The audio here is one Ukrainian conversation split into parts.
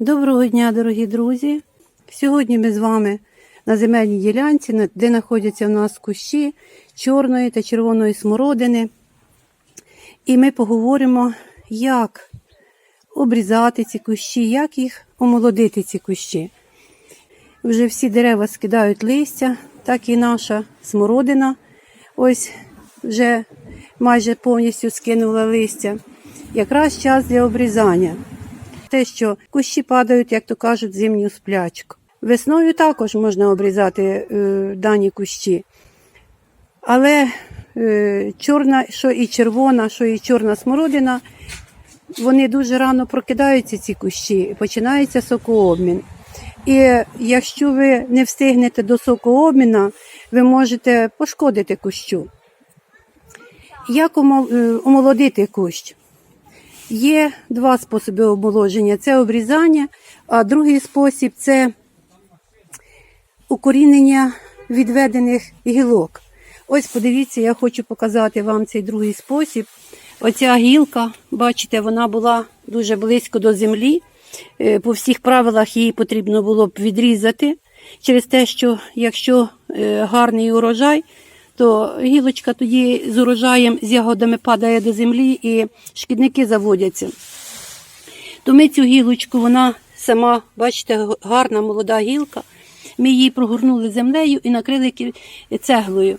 Доброго дня, дорогі друзі! Сьогодні ми з вами на земельній ділянці, де знаходяться в нас кущі чорної та червоної смородини. І ми поговоримо, як обрізати ці кущі, як їх омолодити, ці кущі. Вже всі дерева скидають листя, так і наша смородина. Ось вже майже повністю скинула листя. Якраз час для обрізання те, що кущі падають, як то кажуть, зимню сплячку. Весною також можна обрізати е, дані кущі. Але е, чорна, що і червона, що і чорна смородина, вони дуже рано прокидаються, ці кущі, починається сокообмін. І якщо ви не встигнете до сокообміна, ви можете пошкодити кущу. Як е, омолодити кущ? Є два способи омоложення: це обрізання, а другий спосіб це укорінення відведених гілок. Ось подивіться, я хочу показати вам цей другий спосіб. Оця гілка, бачите, вона була дуже близько до землі. Е, По всіх правилах її потрібно було б відрізати через те, що якщо е, гарний урожай, то гілочка тоді з урожаєм з ягодами падає до землі і шкідники заводяться. То ми цю гілочку, вона сама, бачите, гарна молода гілка. Ми її прогорнули землею і накрили цеглою.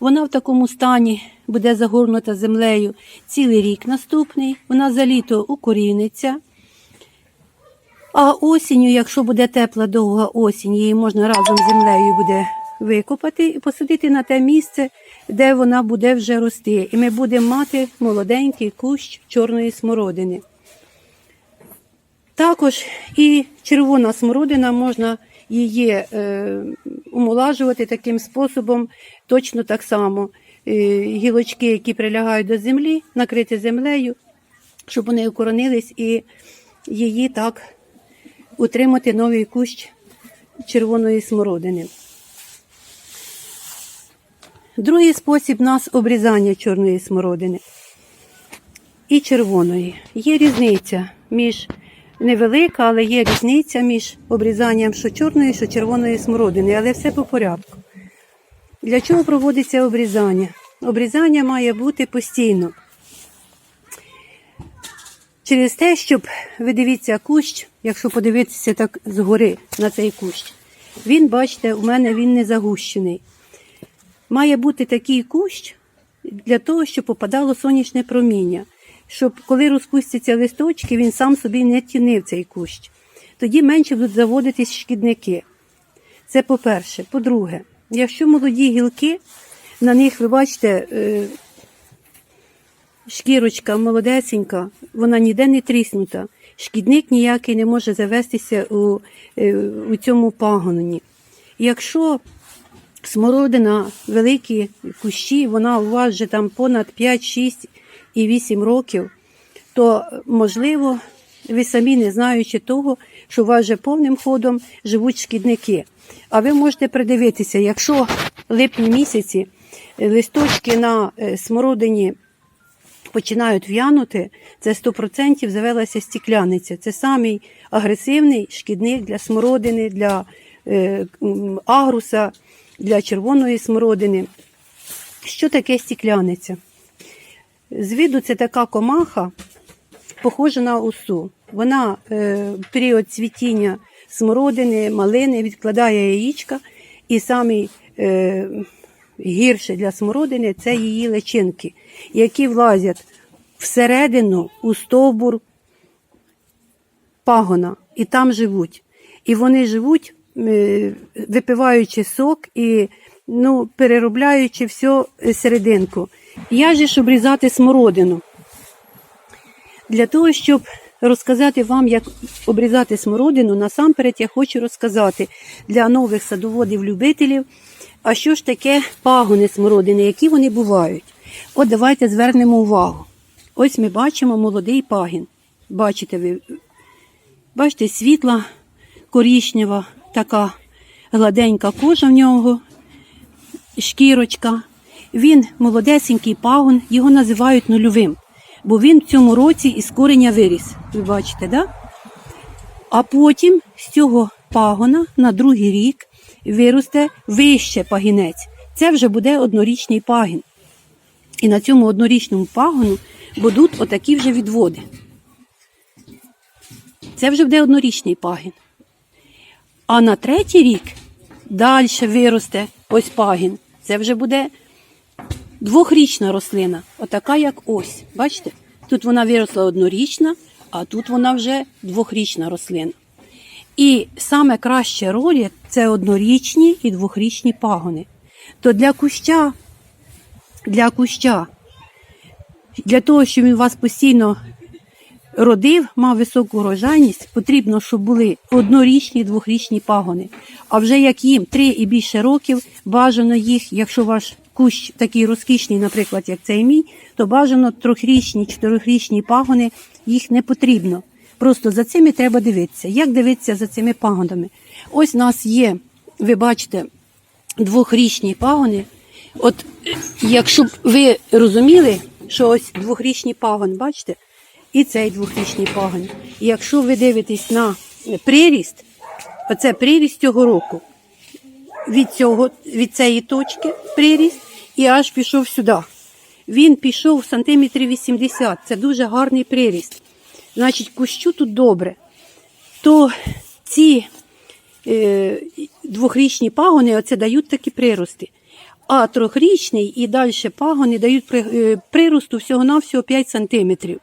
Вона в такому стані буде загорнута землею цілий рік наступний. Вона за літо укоріниться. А осінню, якщо буде тепла довга осінь, її можна разом з землею буде викопати і посадити на те місце, де вона буде вже рости. І ми будемо мати молоденький кущ чорної смородини. Також і червона смородина можна її е, омолажувати таким способом, точно так само. Е, гілочки, які прилягають до землі, накрити землею, щоб вони укоронились і її так утримати новий кущ червоної смородини. Другий спосіб у нас обрізання чорної смородини і червоної. Є різниця між невелика, але є різниця між обрізанням що чорної, що червоної смородини, але все по порядку. Для чого проводиться обрізання? Обрізання має бути постійно. Через те, щоб ви дивіться кущ, якщо подивитися так згори на цей кущ, він, бачите, у мене він не загущений. Має бути такий кущ для того, щоб попадало сонячне проміння, щоб коли розпустяться листочки, він сам собі не тінив цей кущ. Тоді менше будуть заводитись шкідники. Це по-перше. По-друге, якщо молоді гілки, на них ви бачите, е, шкірочка молодесенька, вона ніде не тріснута. Шкідник ніякий не може завестися у, е, у цьому пагоні. Якщо смородина, великі кущі, вона у вас вже там понад 5, 6 і 8 років, то можливо, ви самі не знаючи того, що у вас вже повним ходом живуть шкідники. А ви можете придивитися, якщо в липні місяці листочки на е, смородині починають в'янути, це 100% завелася стікляниця. Це самий агресивний шкідник для смородини, для е, агруса, для червоної смородини. Що таке стікляниця? З виду це така комаха, похожа на осу. Вона е, в період цвітіння смородини, малини відкладає яєчка, і самий е, гірше для смородини це її личинки, які влазять всередину у стовбур пагона і там живуть. І вони живуть, випиваючи сок і ну, переробляючи всю серединку. Я же ж обрізати смородину. Для того, щоб розказати вам, як обрізати смородину, насамперед я хочу розказати для нових садоводів-любителів, а що ж таке пагони смородини, які вони бувають. От давайте звернемо увагу. Ось ми бачимо молодий пагін. Бачите ви, бачите, світла корішнева, така гладенька кожа в нього, шкірочка. Він молодесенький пагон, його називають нульовим, бо він в цьому році із кореня виріс. Ви бачите, да? А потім з цього пагона на другий рік виросте вище пагінець. Це вже буде однорічний пагін. І на цьому однорічному пагону будуть отакі вже відводи. Це вже буде однорічний пагін. А на третій рік далі виросте ось пагін. Це вже буде двохрічна рослина, отака, як ось. Бачите? Тут вона виросла однорічна, а тут вона вже двохрічна рослина. І саме краще ролі це однорічні і двохрічні пагони. То для куща, для куща, для того, щоб він вас постійно родив, мав високу урожайність, потрібно, щоб були однорічні, двохрічні пагони. А вже як їм три і більше років, бажано їх, якщо ваш кущ такий розкішний, наприклад, як цей мій, то бажано трьохрічні, чотирьохрічні пагони, їх не потрібно. Просто за цими треба дивитися. Як дивитися за цими пагонами? Ось у нас є, ви бачите, двохрічні пагони. От якщо б ви розуміли, що ось двохрічний пагон, бачите, і цей двохрічний пагон. І якщо ви дивитесь на приріст, оце приріст цього року, від, цього, від цієї точки приріст і аж пішов сюди. Він пішов сантиметрів 80. Це дуже гарний приріст. Значить, кущу тут добре. То ці е, двохрічні пагони оце дають такі прирости. А трьохрічний і далі пагони дають е, приросту всього-навсього 5 сантиметрів.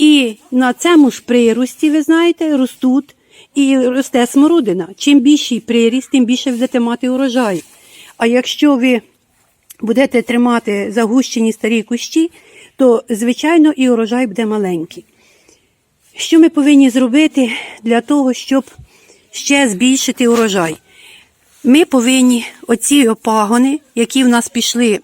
І на цьому ж прирості, ви знаєте, ростуть і росте смородина. Чим більший приріст, тим більше будете мати урожай. А якщо ви будете тримати загущені старі кущі, то, звичайно, і урожай буде маленький. Що ми повинні зробити для того, щоб ще збільшити урожай? Ми повинні оці опагони, які в нас пішли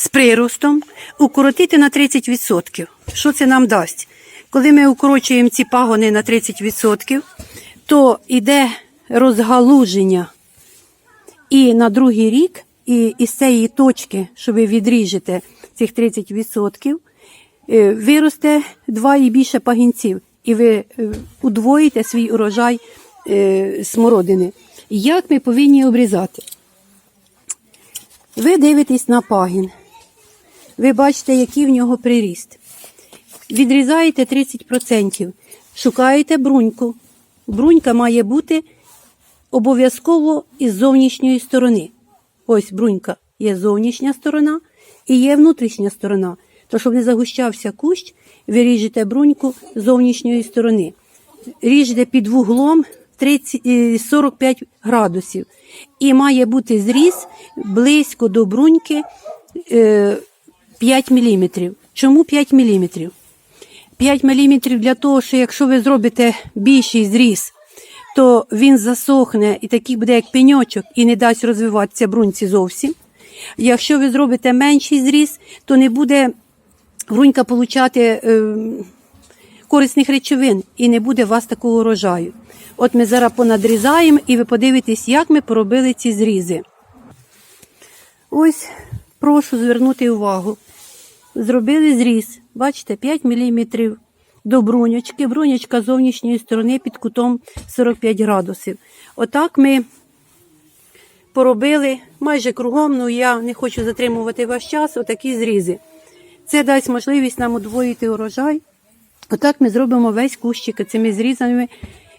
з приростом, укоротити на 30%. Що це нам дасть? Коли ми укорочуємо ці пагони на 30%, то йде розгалуження і на другий рік, і із цієї точки, що ви відріжете цих 30%, е, виросте два і більше пагінців, і ви е, удвоїте свій урожай е, смородини. Як ми повинні обрізати? Ви дивитесь на пагін. Ви бачите, який в нього приріст. Відрізаєте 30%, шукаєте бруньку. Брунька має бути обов'язково із зовнішньої сторони. Ось брунька є зовнішня сторона і є внутрішня сторона. То, щоб не загущався кущ, ви ріжете бруньку з зовнішньої сторони. Ріжете під вуглом 30, е, 45 градусів. І має бути зріз близько до бруньки е, 5 мм. Чому 5 мм? 5 мм для того, що якщо ви зробите більший зріз, то він засохне і такий буде як пеньочок і не дасть розвиватися бруньці зовсім. Якщо ви зробите менший зріз, то не буде брунька получати е, корисних речовин і не буде у вас такого урожаю. От ми зараз понадрізаємо і ви подивитесь, як ми поробили ці зрізи. Ось прошу звернути увагу. Зробили зріз, бачите, 5 мм до бруньочки. Бруньочка з зовнішньої сторони під кутом 45 градусів. Отак ми поробили майже кругом, ну я не хочу затримувати ваш час, отакі зрізи. Це дасть можливість нам удвоїти урожай. Отак ми зробимо весь кущик цими зрізами.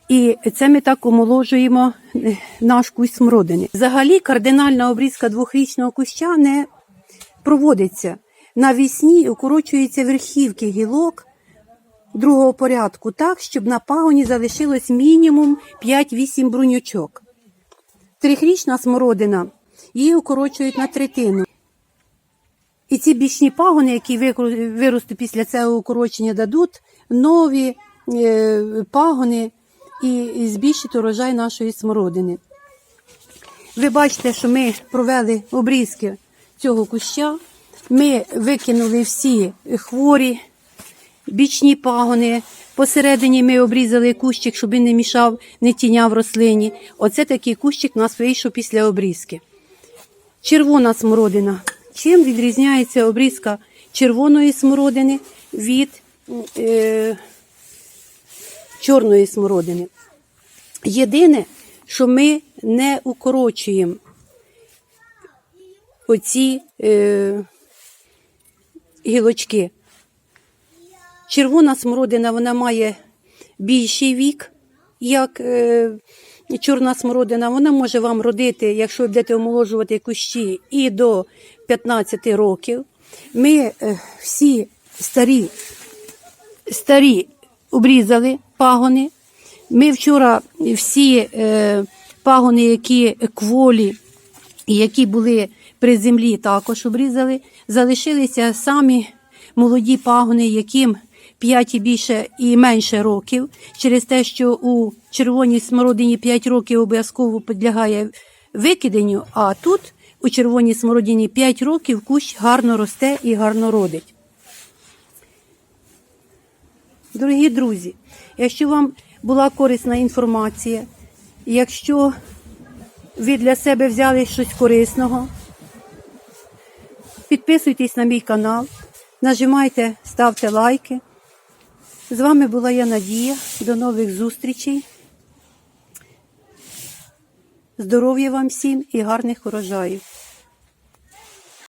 І це ми так омоложуємо е, наш кущ смородини. Взагалі кардинальна обрізка двохрічного куща не проводиться. Навісні укорочуються верхівки гілок другого порядку так, щоб на пагоні залишилось мінімум 5-8 бруньочок. Трихрічна смородина її укорочують на третину. І ці бічні пагони, які виростуть після цього укорочення, дадуть нові е, пагони і збільшить урожай нашої смородини. Ви бачите, що ми провели обрізки цього куща. Ми викинули всі хворі бічні пагони. Посередині ми обрізали кущик, щоб він не мішав, не тіняв рослині. Оце такий кущик у нас вийшов після обрізки. Червона смородина. Чим відрізняється обрізка червоної смородини від е, чорної смородини. Єдине, що ми не укорочуємо оці е, гілочки. Червона смородина вона має більший вік, як е, чорна смородина. Вона може вам родити, якщо ви будете омоложувати кущі, і до 15 років. Ми е, всі старі, старі обрізали пагони. Ми вчора всі е, пагони, які кволі, які були при землі, також обрізали. Залишилися самі молоді пагони, яким 5 і більше і менше років, через те, що у червоній смородині 5 років обов'язково підлягає викиденню, а тут у червоній смородині 5 років кущ гарно росте і гарно родить. Дорогі друзі, якщо вам була корисна інформація, якщо ви для себе взяли щось корисного, підписуйтесь на мій канал, нажимайте, ставте лайки. З вами була я Надія. До нових зустрічей. Здоров'я вам всім і гарних урожаїв!